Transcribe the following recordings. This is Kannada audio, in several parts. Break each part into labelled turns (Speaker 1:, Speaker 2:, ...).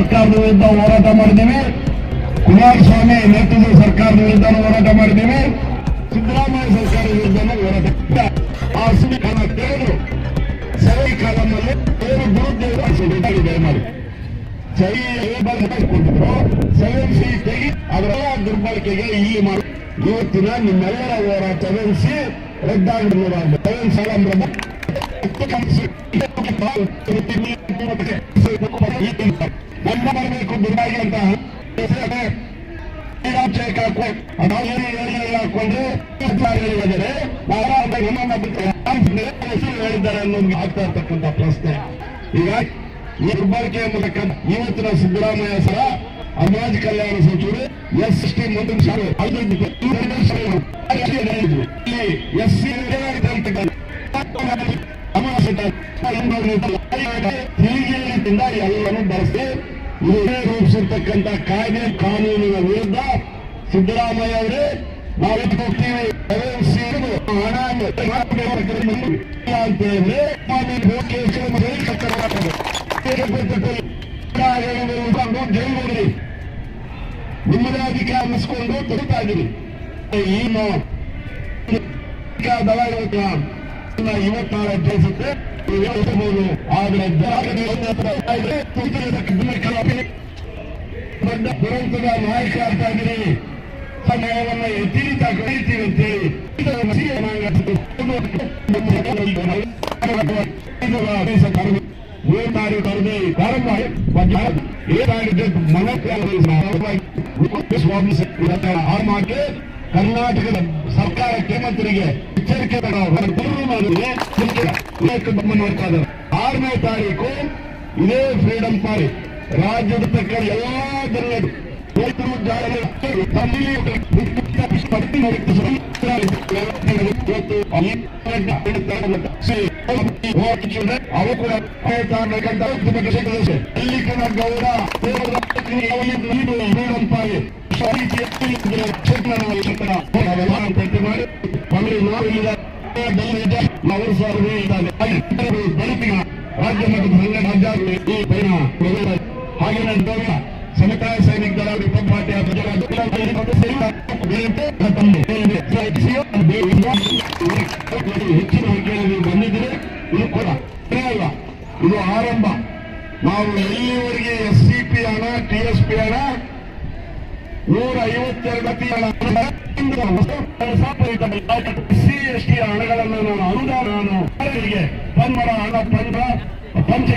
Speaker 1: ಸರ್ಕಾರದ ವಿರುದ್ಧ ಹೋರಾಟ ಮಾಡಿದ್ದೀವಿ. ಕುಮಾರಸ್ವಾಮಿ ನೇತೃತ್ವದ ಸರ್ಕಾರದ ವಿರುದ್ಧ ಹೋರಾಟ ಮಾಡಿದ್ದೀವಿ. ಸಿದ್ದರಾಮಯ್ಯ ಸರ್ಕಾರದ ವಿರುದ್ಧ ಹೋರಾಟ ಆ ಕಾಲ ತೆಗೆದು ಸರಿ ಕಾಲದಲ್ಲಿ ಏನು ದುರುದ್ದೇಶ ಮಾಡಿ ಸರಿ ಕೊಟ್ಟಿದ್ರು ಸೆವೆನ್ ಸಿ ತೆಗಿ, ಅದರ ದುರ್ಬಳಕೆಗೆ ಇಲ್ಲಿ ಮಾಡಿ. ಇವತ್ತಿನ ನಿಮ್ಮೆಲ್ಲರ ಹೋರಾಟ ಸೆವೆನ್ ಸಿ ರದ್ದಾಗಿರುವುದು ಸೆವೆನ್ ಸಾಲಂಬ್ರದ ನಮ್ಮ ಬರಬೇಕು ದುರ್ಬಾಗಿ ಅಂತ ಚೆಕ್ ಹಾಕೋ ಅದಾವೇನು ಹೇಳಿಲ್ಲ ಹಾಕೊಂಡ್ರೆ ಹೇಳಿದರೆ ನಮ್ಮನ್ನ ಬಿಟ್ಟು ಹೆಸರು ಹೇಳಿದ್ದಾರೆ ಅನ್ನೋದು ಆಗ್ತಾ ಇರ್ತಕ್ಕಂಥ ಪ್ರಶ್ನೆ ಈಗ ಈ ದುರ್ಬಳಕೆಯ ಮೂಲಕ ಇವತ್ತಿನ ಸಿದ್ದರಾಮಯ್ಯ ಸರ ಸಮಾಜ ಕಲ್ಯಾಣ ಸಚಿವರು ಎಸ್ ಟಿ ಮಂತ್ರಿ ಎಸ್ ಸಿ ತಿಳಿಗೆಯಿಂದ ಎಲ್ಲವನ್ನು ಬಳಸಿ ಇದೇ ರೂಪಿಸಿರ್ತಕ್ಕಂಥ ಕಾಯ್ದೆ ಕಾನೂನಿನ ವಿರುದ್ಧ ಸಿದ್ದರಾಮಯ್ಯ ಅವರೇ ನಾವು ಹೋಗ್ತೀವಿ ಹಣ ಅಂತ ಹೇಳಿದ್ರೆ ಜೈಲ್ಗೋಗ್ರಿ ನಿಮ್ಮದೇ ಅಧಿಕಾರ ಅನ್ನಿಸ್ಕೊಂಡು ತೊಡ್ತಾ ಇದ್ದೀರಿ ಈ ದಳ ಅಧ್ಯಕ್ಷತೆ ಹೇಳ್ಬೋದು ಆದ್ರೆ ದೊಡ್ಡ ದುರಂತದ ನಾಯಕ ಆಗ್ತಾ ಇದ್ದೀರಿ ಸಮಯವನ್ನ ಎತ್ತಿರಿತ ಕರೀತೀವಿ ಅಂತೇಳಿ ಏನಾಡಿ ಕರೆದಿ ಪ್ರಾರಂಭ ಏನಾಗಿದೆ ಸ್ವಾಮಿ ಆರ್ಮಾಕ್ಕೆ ಕರ್ನಾಟಕದ ಸರ್ಕಾರಕ್ಕೆ ಮಂತ್ರಿಗೆ ಎಚ್ಚರಿಕೆ ಇದ್ದಾರೆ ಆರನೇ ತಾರೀಕು ಇದೇ ಫ್ರೀಡಂ ಪಾರಿ ರಾಜ್ಯದ ತಕ್ಕ ಎಲ್ಲಾ ಜಾರಿಗೆ ಅವು ಕೂಡ ಅಲ್ಲಿ ಕಣ ಗೌಡ ಫ್ರೀಡಂ ಪಾರಿ ಅವರು ಸಾರಿಗೆ ದಲಿತಿನ ರಾಜ್ಯ ಮತ್ತು ರಾಜ್ಯ ಈ ಪರಿಣಾಮ ಹಾಗೆ ಗೌರವ ಸಮುದಾಯ ಸೈನಿಕ ದಳ ರಿಪಬ್ಲಿಕ್ ಪಾರ್ಟಿಯ ಹೆಚ್ಚಿನ ಸಂಖ್ಯೆಯಲ್ಲಿ ಬಂದಿದ್ರೆ ಇದು ಕೂಡ ಅಲ್ಲ ಇದು ಆರಂಭ. ನಾವು ಎಲ್ಲಿವರೆಗೆ ಎಸ್ ಸಿ ಪಿ ಹಣ ಟಿ ಎಸ್ ಪಿ ಹಣ ನೂರ ಐವತ್ತೆರಡು ಸಿ ಎಸ್ ಟಿ ಹಣಗಳನ್ನು ನಾನು ಅನುದಾನ ನಾನು ಕನ್ನಡ ಹಣ ಪಂಚ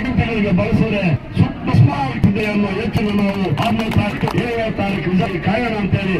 Speaker 1: ಬಳಸಿದ್ರೆ ಸುಟ್ಟು ಆಗ್ತದೆ ಅನ್ನೋ ಹೆಚ್ಚಿನ ನಾವು ಆರನೇ ತಾರೀಕು ಏಳನೇ ತಾರೀಕು ಕಾಯೋಣ ಅಂತೇಳಿ